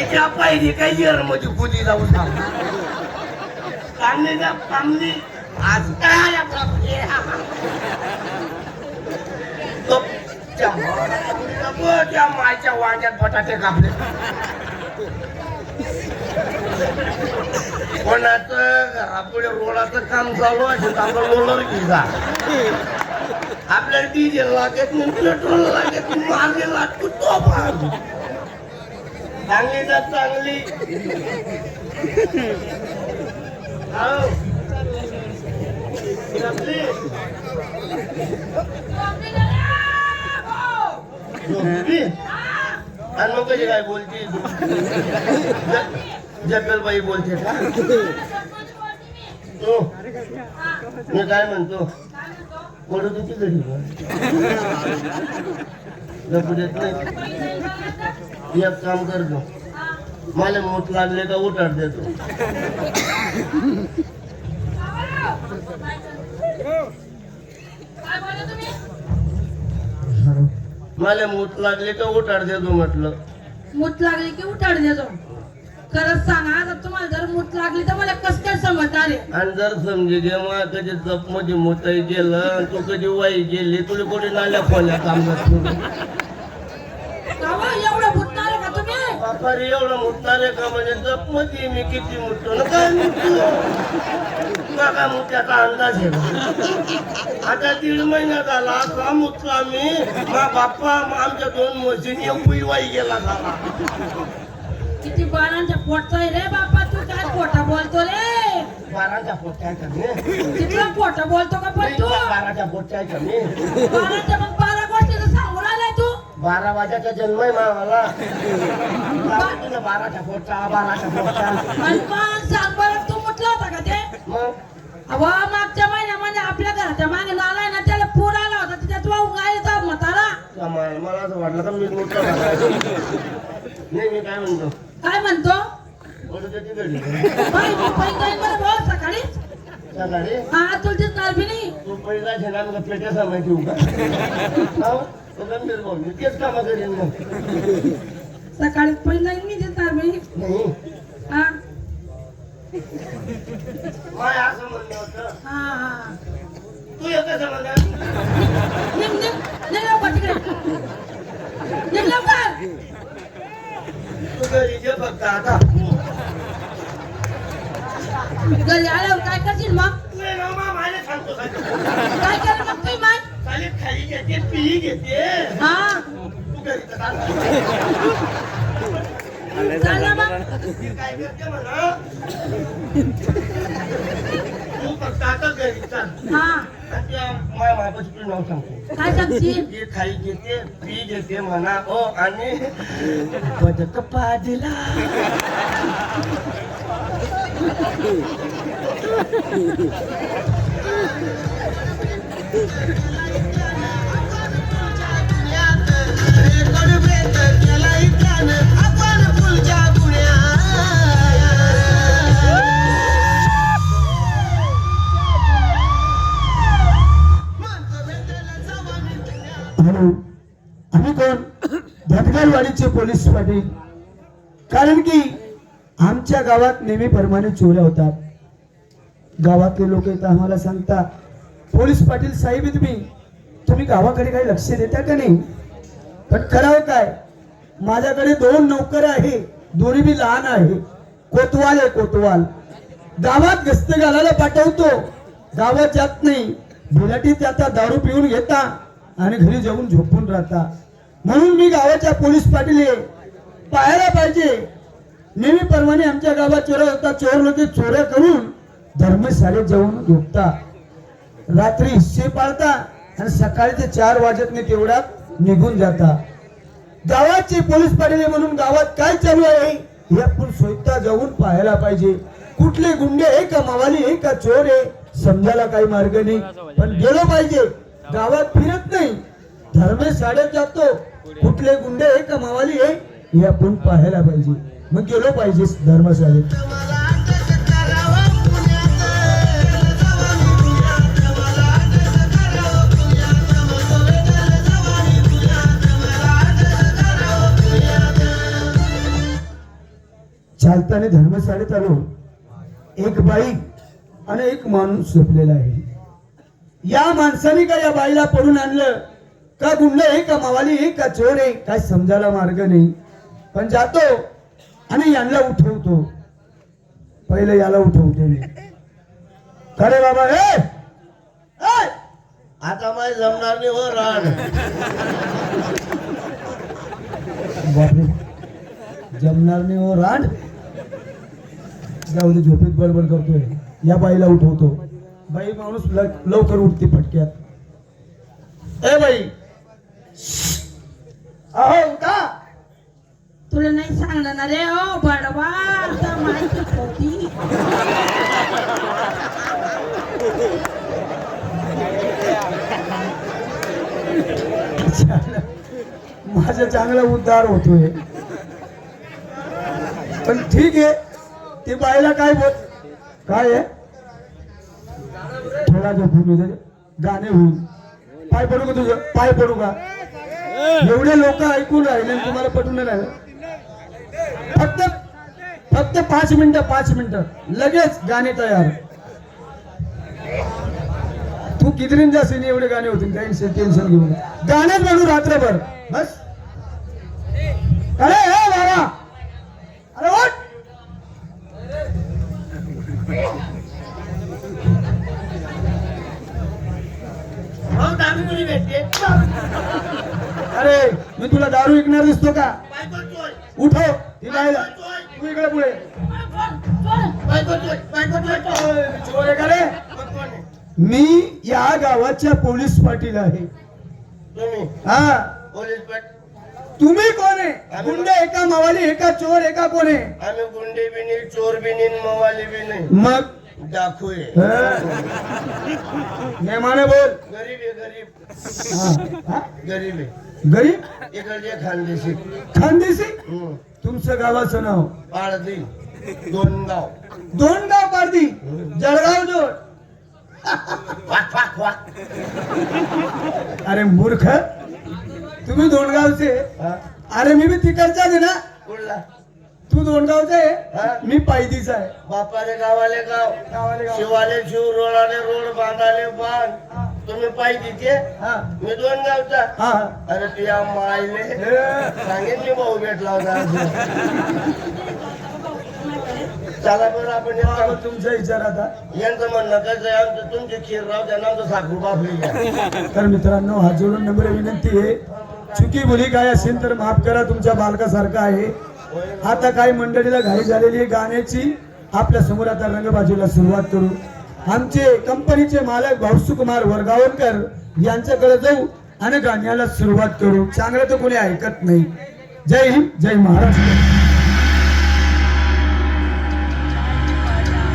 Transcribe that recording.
तिच्या पाहिजे काही येरमध्ये कुदी जाऊ सांग चांगली चांगली आज काय आपला त्या मायच्या वांग्यात बटाटे कापले. कोणाचं घरापुढे रोडाचं काम चालू आहे आपलं रोलर घ्या आपल्याला डिझेल लागत नाही पेट्रोल लागत नाही मागे लागतो तो भाग. चांगली. तर चांगली आणि मग कशी काय बोलते? जगलबाई बोलते का? मी काय म्हणतो? पडत होती घरी लपू देत नाही. एक काम करतो मला मूठ लागले का उठाड देतो. मला मूठ लागले का उठाड देतो म्हटलं. मूत लागली की उठाड देतो. खरंच सांगा आता तुम्हाला जर मूत लागली तर मला कस काय समजणार आहे? आणि जर समजे गे मग कधी जपमध्ये मोठाई गेलं तू कधी वाई गेली तुला कोणी नाल्या खोल्या काम करतो कावा एवढं भुतणार आहे का तुम्ही बापा रे एवढं मुतणार आहे का म्हणजे जपमध्ये मी किती मुततो ना काय मुततो बघा मुत्याचा अंदाज आहे. आता दीड महिना झाला का मुतला मी मा बाप्पा आमच्या दोन मशीन एक वाई गेला झाला किती बाळांच्या पोटचा रे बापा तू काय खोटा बोलतो रे? बाराच्या पोट्या कमी कितला खोटा बोलतो का पण तू? बाराच्या पोट्या कमी बाळाच्या मग बारा वाजाचा जन्म आहे मामाला. बाराच्या पोटचा बाराच्या पोटचा. तू म्हटलं होता का ते? मग? अवा मागच्या महिन्यामध्ये आपल्या घराच्या मागे नाला ना त्याला पूर आला होता त्याच्यात वाहून गायचा म्हातारा. मला असं वाटलं का मी मोठं. नाही मी काय म्हणतो? काय म्हणतो? सकाळीच. सकाळी? हा तुलतीच नारबी नाही. तू पहिला मग पेट्या सामायची ठेवू गंभीर भाऊ मी तेच कामं करेन मग सकाळीच पैसे जाईन मी देत नारबी नाही हा. माय असं म्हणणं होतं. हा हा. तू हे कसं म्हणणार निघ निघ निघ लवकर तिकडे. निघ लवकर. तू घरी जे फक्त आता. घरी आल्यावर काय करशील मग तू ये ना मा मला सांगतो काय काय कर मग तुम्ही माय खाली खाली घेते हा. तू घरी काय करते म्हणा तू फक्त आता घरी चाल हा आणि माझ्या बापाची नाव सांगतो काय सांगशील हे खाई घेते पी घेते म्हणा ओ आणि बदक पाजला हॅलो आम्ही कोण? धटगालवाडीचे पोलीस पाटील. कारण की आमच्या गावात नेहमीप्रमाणे चोऱ्या होतात. गावातले लोक येतात आम्हाला सांगता पोलीस पाटील साहेब तुम्ही. तुम्ही गावाकडे काही लक्ष देता का नाही? पण करावं हो काय? माझ्याकडे दोन नोकर आहे. दोन्ही बी लहान आहे. कोतवाल आहे कोतवाल. गावात गस्त घालायला पाठवतो. गावात जात नाही. बिलाटी आता दारू पिऊन घेता. आणि घरी जाऊन झोपून राहता. म्हणून मी गावाच्या पोलीस पाटील पाहायला पाहिजे. नेहमीप्रमाणे आमच्या गावात चोर होता चोर लोक चोऱ्या करून धर्मशाळेत जाऊन झोपता. रात्री हिस्से पाळता आणि सकाळी ते चार वाजत नाही तेवढ्यात निघून जाता. गावाचे पोलीस पाटील म्हणून गावात काय चालू आहे? हे आपण स्वतः जाऊन पाहायला पाहिजे. कुठले गुंडे आहे का? मवाली आहे का? चोर आहे? समजायला काही मार्ग नाही. पण गेलो पाहिजे. गावात फिरत नाही. धर्मशाळेत जातो. कुठले गुंडे आहे का मावाली आहे हे आपण पाहायला पाहिजे. मग गेलो पाहिजे धर्मशाळेत. चालताना धर्मशाळेत आलो. एक बाईक आणि एक माणूस झोपलेला आहे. या माणसाने का या बाईला पडून आणलं? का गुंड आहे का मावाली आहे का चोर आहे? काय समजायला मार्ग नाही. पण जातो आणि यांना उठवतो. पहिले याला उठवतो मी. खरे बाबा? हे आता माय जमणार नाही हो राण बापरे. जमणार नाही हो राण जाऊ झोपेत बडबड करतोय. या बाईला उठवतो. बाई माणूस लवकर उठते पटक्यात. ए बाई! अहो उठा तुला नाही सांगणार ना रे ओ बडवा आता माहिती होती माझा चांगला उद्धार होतोय. पण ठीक आहे ती बाईला काय बोल काय आहे? थोडा झोपून गाणे होऊन पाय पडू का तुझं? पाय पडू का? एवढे लोक ऐकून राहिले तुम्हाला पटून नाही फक्त फक्त पाच मिनिटं पाच मिनिटं. लगेच गाणे तयार. तू किदरीन जास्त एवढे गाणे होतील टेन्शन टेन्शन घेऊन. नका. गाणेच म्हणू रात्रभर. बस. अरे हे बाबा अरे उठ हो दारू कोणी भेटते अरे मी तुला दारू विकणार दिसतो का बायको चोय उठव ती बाईला तू इकडे पुढे बायको चोय बायको चोय चोय. चोर आहे का? आहे? मी या गावाच्या पोलीस पाटील आहे. तुम्ही. हा. पोलीस तुम्ही कोण आहे? गुंड एका मावाली एका चोर एका कोण आहे? आम्ही गुंडे बी नाही चोर बी नाही मवाली बी नाही. मग. नेमाने बोल. गरीब आहे गरीब? गरीब आहे. गरीब? इकडचे खानदेशी. खानदेशी? हम्म. तुमचं गावाचं नाव? पाळदी दोन गाव दोन गाव पारदी जळगाव जोड. वाक वाक वाक. अरे मूर्ख. तुम्ही दोन गावचे हा? अरे मी बी तिकडचाच आहे ना? कुठला? तू दोन गावचा हा? आहे मी पायदीचा आहे. बापाले गावाले गाव. गावाले गाव. शिवाले शिव रोडाले रोड बांधाले बांध. तुम्ही तिथे. हा. मी दोन गावचा. हा. अरे तुझ्या मायले. हे. सांगेन मी भाऊ भेटला होता. चला बरं आपण तुमचा विचार आता. यांचं म्हणणं कसं आहे आमचं तुमची खीर राव त्यांना आमचं साखरू बापली घ्या तर मित्रांनो हात जोडून नम्र विनंती आहे. चुकी बोली काय असेल तर माफ करा तुमच्या बालकासारखं आहे. आता काही मंडळीला घाई झालेली आहे गाण्याची. आपल्यासमोर आता रंगबाजूला सुरुवात करू. आमचे कंपनीचे मालक भाऊसुकुमार वरगावकर यांच्याकडे जाऊ आणि गाण्याला सुरुवात करू. चांगलं तर कोणी ऐकत नाही. जय हिंद जय महाराष्ट्र.